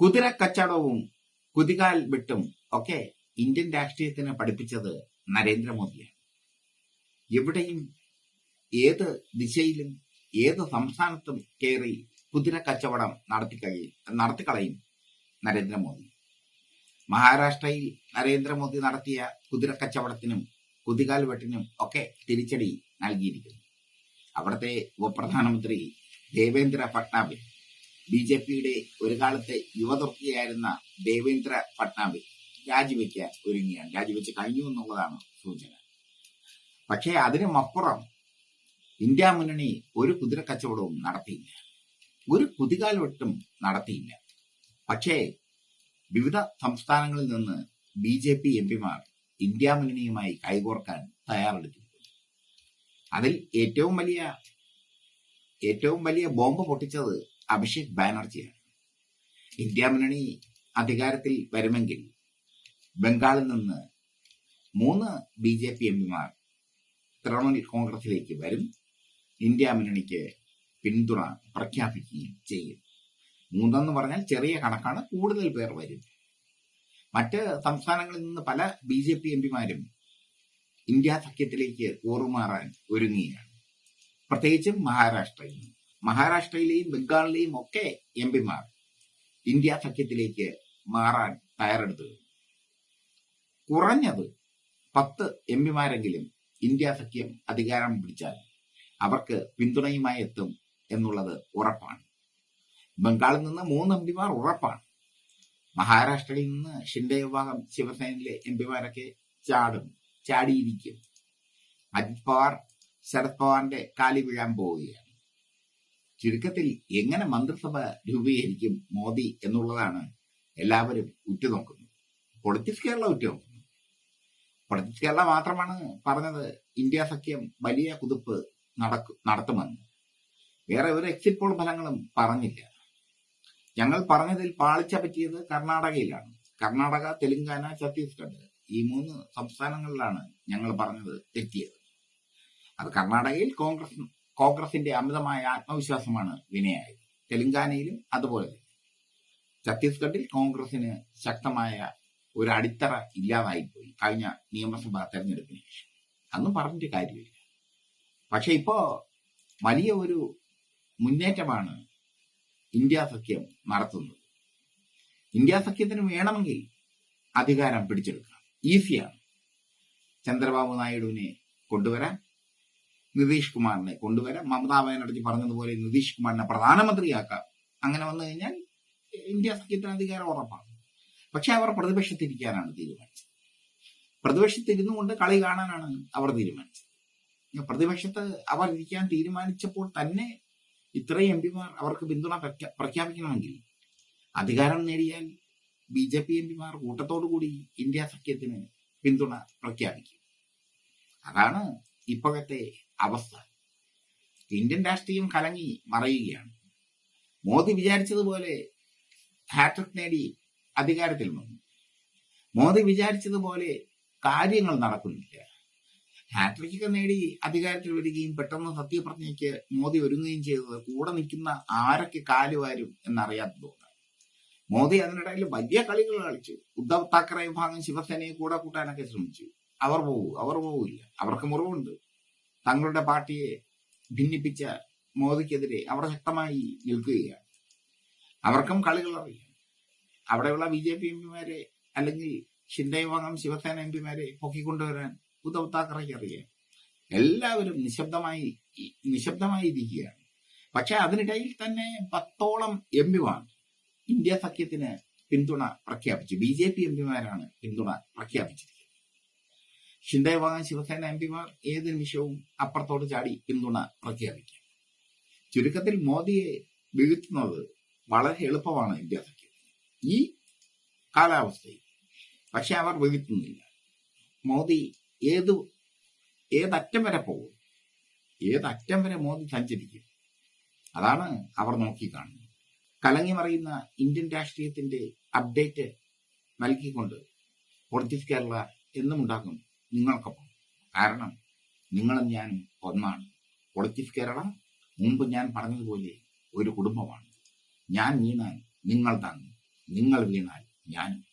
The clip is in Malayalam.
കുതിര കച്ചടവും കുതികാൽ വിട്ടും ഒക്കെ ഇന്ത്യൻ രാഷ്ട്രീയത്തിന് പഠിപ്പിച്ചത് നരേന്ദ്രമോദിയാണ്. എവിടെയും ഏത് ദിശയിലും ഏത് സംസ്ഥാനത്തും കയറി കുതിര കച്ചവടം നടത്തിക്കഴിയും നടത്തിക്കളയും നരേന്ദ്രമോദി. മഹാരാഷ്ട്രയിൽ നരേന്ദ്രമോദി നടത്തിയ കുതിര കച്ചവടത്തിനും കുതികാൽ വെട്ടിനും ഒക്കെ തിരിച്ചടി നൽകിയിരിക്കുന്നു. അവിടുത്തെ ഉപപ്രധാനമന്ത്രി ദേവേന്ദ്ര ഫട്നാവിസ് ബി ജെ പിയുടെ ഒരു കാലത്തെ യുവതുർക്കിയായിരുന്ന ദേവേന്ദ്ര ഫട്നാവിസ് രാജിവെക്കാൻ ഒരുങ്ങിയാണ് രാജിവെച്ച് കഴിഞ്ഞു എന്നുള്ളതാണ് സൂചന. പക്ഷേ അതിനുമപ്പുറം ഇന്ത്യ മുന്നണി ഒരു കുതിര കച്ചവടവും നടത്തിയില്ല. ഒരു കുതികാലവട്ടും നടത്തിയില്ല. പക്ഷേ വിവിധ സംസ്ഥാനങ്ങളിൽ നിന്ന് ബി ജെ പി എം പിമാർ ഇന്ത്യ മുന്നണിയുമായി കൈകോർക്കാൻ തയ്യാറെടുത്തിരിക്കുന്നു അതിൽ ഏറ്റവും വലിയ ഏറ്റവും വലിയ ബോംബ് പൊട്ടിച്ചത് അഭിഷേക് ബാനർജിയാണ്. ഇന്ത്യ മുന്നണി അധികാരത്തിൽ വരുമെങ്കിൽ ബംഗാളിൽ നിന്ന് മൂന്ന് ബി ജെ പി എംപിമാർ തൃണമൂൽ കോൺഗ്രസിലേക്ക് വരും. ഇന്ത്യ മുന്നണിക്ക് പിന്തുണ പ്രഖ്യാപിക്കുകയും ചെയ്യും. മൂന്നെന്ന് പറഞ്ഞാൽ ചെറിയ കണക്കാണ് കൂടുതൽ പേർ വരും. മറ്റ് സംസ്ഥാനങ്ങളിൽ നിന്ന് പല ബി ജെ പി എംപിമാരും ഇന്ത്യ സഖ്യത്തിലേക്ക് കൂറുമാറാൻ ഒരുങ്ങുകയാണ്. പ്രത്യേകിച്ചും മഹാരാഷ്ട്രയിൽ നിന്ന്. മഹാരാഷ്ട്രയിലെയും ബംഗാളിലെയും ഒക്കെ എം പിമാർ ഇന്ത്യ സഖ്യത്തിലേക്ക് മാറാൻ തയ്യാറെടുത്തു കുറഞ്ഞത് പത്ത് എം പിമാരെങ്കിലും ഇന്ത്യ സഖ്യം അധികാരം പിടിച്ചാൽ അവർക്ക് പിന്തുണയുമായി എത്തും എന്നുള്ളത് ഉറപ്പാണ്. ബംഗാളിൽ നിന്ന് മൂന്ന് എം പിമാർ ഉറപ്പാണ്. മഹാരാഷ്ട്രയിൽ നിന്ന് ഷിൻഡെ വിഭാഗം ശിവസേനയിലെ എം പിമാരൊക്കെ ചാടും ചാടിയിരിക്കും. അജിത് പവാർ ശരത് പവാറിന്റെ കാലി വീഴാൻ പോവുകയാണ്. ചുരുക്കത്തിൽ എങ്ങനെ മന്ത്രിസഭ രൂപീകരിക്കും മോദി എന്നുള്ളതാണ് എല്ലാവരും ഉറ്റുനോക്കുന്നത്. പൊളിറ്റിക്സ് കേരള ഉറ്റുനോക്കുന്നു. പൊളിറ്റിക്സ് കേരള മാത്രമാണ് പറഞ്ഞത് ഇന്ത്യ സഖ്യം വലിയ കുതിപ്പ് നടക്കും നടത്തുമെന്ന്. വേറെ ഒരു എക്സിറ്റ് പോൾ ഫലങ്ങളും പറഞ്ഞില്ല. ഞങ്ങൾ പറഞ്ഞതിൽ പാളിച്ച പറ്റിയത് കർണാടകയിലാണ്. കർണാടക തെലുങ്കാന ഛത്തീസ്ഗഡ് ഈ മൂന്ന് സംസ്ഥാനങ്ങളിലാണ് ഞങ്ങൾ പറഞ്ഞത് തെറ്റിയത്. അത് കർണാടകയിൽ കോൺഗ്രസ് കോൺഗ്രസിന്റെ അമിതമായ ആത്മവിശ്വാസമാണ് വിനയായത്. തെലങ്കാനയിലും അതുപോലെ തന്നെ. ഛത്തീസ്ഗഡിൽ കോൺഗ്രസിന് ശക്തമായ ഒരു അടിത്തറ ഇല്ലാതായിപ്പോയി കഴിഞ്ഞ നിയമസഭാ തെരഞ്ഞെടുപ്പിന് ശേഷം. അന്നും പറഞ്ഞിട്ട് കാര്യമില്ല. പക്ഷെ ഇപ്പോ വലിയ ഒരു മുന്നേറ്റമാണ് ഇന്ത്യ സഖ്യം നടത്തുന്നത്. ഇന്ത്യ സഖ്യത്തിന് വേണമെങ്കിൽ അധികാരം പിടിച്ചെടുക്കാം ഈസിയാണ്. ചന്ദ്രബാബു നായിഡുവിനെ കൊണ്ടുവരാൻ നിതീഷ് കുമാറിനെ കൊണ്ടുവരാം. മമതാ ബാനർജി പറഞ്ഞതുപോലെ നിതീഷ് കുമാറിനെ പ്രധാനമന്ത്രിയാക്കാം. അങ്ങനെ വന്നു കഴിഞ്ഞാൽ ഇന്ത്യ സഖ്യത്തിന് അധികാരം ഉറപ്പാണ്. പക്ഷെ അവർ പ്രതിപക്ഷത്തിരിക്കാനാണ് തീരുമാനിച്ചത്. പ്രതിപക്ഷത്തിരുന്നു കൊണ്ട് കളി കാണാനാണ് അവർ തീരുമാനിച്ചത്. പ്രതിപക്ഷത്ത് അവർ ഇരിക്കാൻ തീരുമാനിച്ചപ്പോൾ തന്നെ ഇത്രയും എം പിമാർ അവർക്ക് പിന്തുണ പ്രഖ്യാപിക്കണമെങ്കിൽ അധികാരം നേടിയാൽ ബി ജെ പി എം പിമാർ കൂട്ടത്തോടുകൂടി ഇന്ത്യ സഖ്യത്തിന് പിന്തുണ പ്രഖ്യാപിക്കും. അതാണ് ഇപ്പോഴത്തെ അവസ്ഥ. ഇന്ത്യൻ രാഷ്ട്രീയം കലങ്ങി മറയുകയാണ്. മോദി വിചാരിച്ചതുപോലെ ഹാട്രിക് നേടി അധികാരത്തിൽ വന്നു. മോദി വിചാരിച്ചതുപോലെ കാര്യങ്ങൾ നടക്കുന്നില്ല. ഹാട്രിക്കൊക്കെ നേടി അധികാരത്തിൽ വരികയും പെട്ടെന്ന് സത്യപ്രതിജ്ഞയ്ക്ക് മോദി ഒരുങ്ങുകയും ചെയ്തത് കൂടെ നിൽക്കുന്ന ആരൊക്കെ കാലുവാരും എന്നറിയാത്തതുകൊണ്ടാണ് മോദി അതിനിടയിൽ വലിയ കളികൾ കളിച്ചു. ഉദ്ധവ് താക്കറെ വിഭാഗം ശിവസേനയെ കൂടെ കൂട്ടാനൊക്കെ ശ്രമിച്ചു. അവർ പോകൂ അവർ പോകില്ല അവർക്ക് മുറിവുണ്ട്. തങ്ങളുടെ പാർട്ടിയെ ഭിന്നിപ്പിച്ച മോദിക്കെതിരെ അവർ ശക്തമായി നിൽക്കുകയാണ്. അവർക്കും കളികൾ അറിയാം. അവിടെയുള്ള ബി ജെ പി എം പിമാരെ അല്ലെങ്കിൽ ഷിൻഡെ ശിവസേന എംപിമാരെ പൊക്കിക്കൊണ്ടുവരാൻ ഉദ്ധവ് താക്കറയ്ക്ക് അറിയാം. എല്ലാവരും നിശബ്ദമായി നിശബ്ദമായി ഇരിക്കുകയാണ്. പക്ഷെ അതിനിടയിൽ തന്നെ പത്തോളം എം പിമാർ ഇന്ത്യ സഖ്യത്തിന് പിന്തുണ പ്രഖ്യാപിച്ചു. ബി ജെ പി എം പിമാരാണ് പിന്തുണ പ്രഖ്യാപിച്ചിരിക്കുന്നത് ഷിൻഡെ വിഭാഗം ശിവസേന എംപിമാർ ഏത് നിമിഷവും അപ്പുറത്തോട് ചാടി പിന്തുണ പ്രഖ്യാപിക്കും ചുരുക്കത്തിൽ മോദിയെ വീഴ്ത്തുന്നത് വളരെ എളുപ്പമാണ് ഇന്ത്യ സഖ്യത്തിന് ഈ കാലാവസ്ഥയിൽ. പക്ഷെ അവർ വീഴ്ത്തുന്നില്ല. മോദി ഏത് ഏതറ്റം വരെ പോകും? ഏതറ്റം വരെ മോദി സഞ്ചരിക്കും? അതാണ് അവർ നോക്കിക്കാണുന്നത്. കലങ്ങി മറിയുന്ന ഇന്ത്യൻ രാഷ്ട്രീയത്തിന്റെ അപ്ഡേറ്റ് നൽകിക്കൊണ്ട് പൊളിറ്റിക്സ് കേരള എന്നും ഉണ്ടാകും നിങ്ങൾക്കൊപ്പം. കാരണം നിങ്ങളും ഞാനും ഒന്നാണ്. കൊളക്റ്റീവ് കേരള മുമ്പ് ഞാൻ പറഞ്ഞതുപോലെ ഒരു കുടുംബമാണ്. ഞാൻ വീണാൽ നിങ്ങൾ താങ്ങും. നിങ്ങൾ വീണാൽ ഞാൻ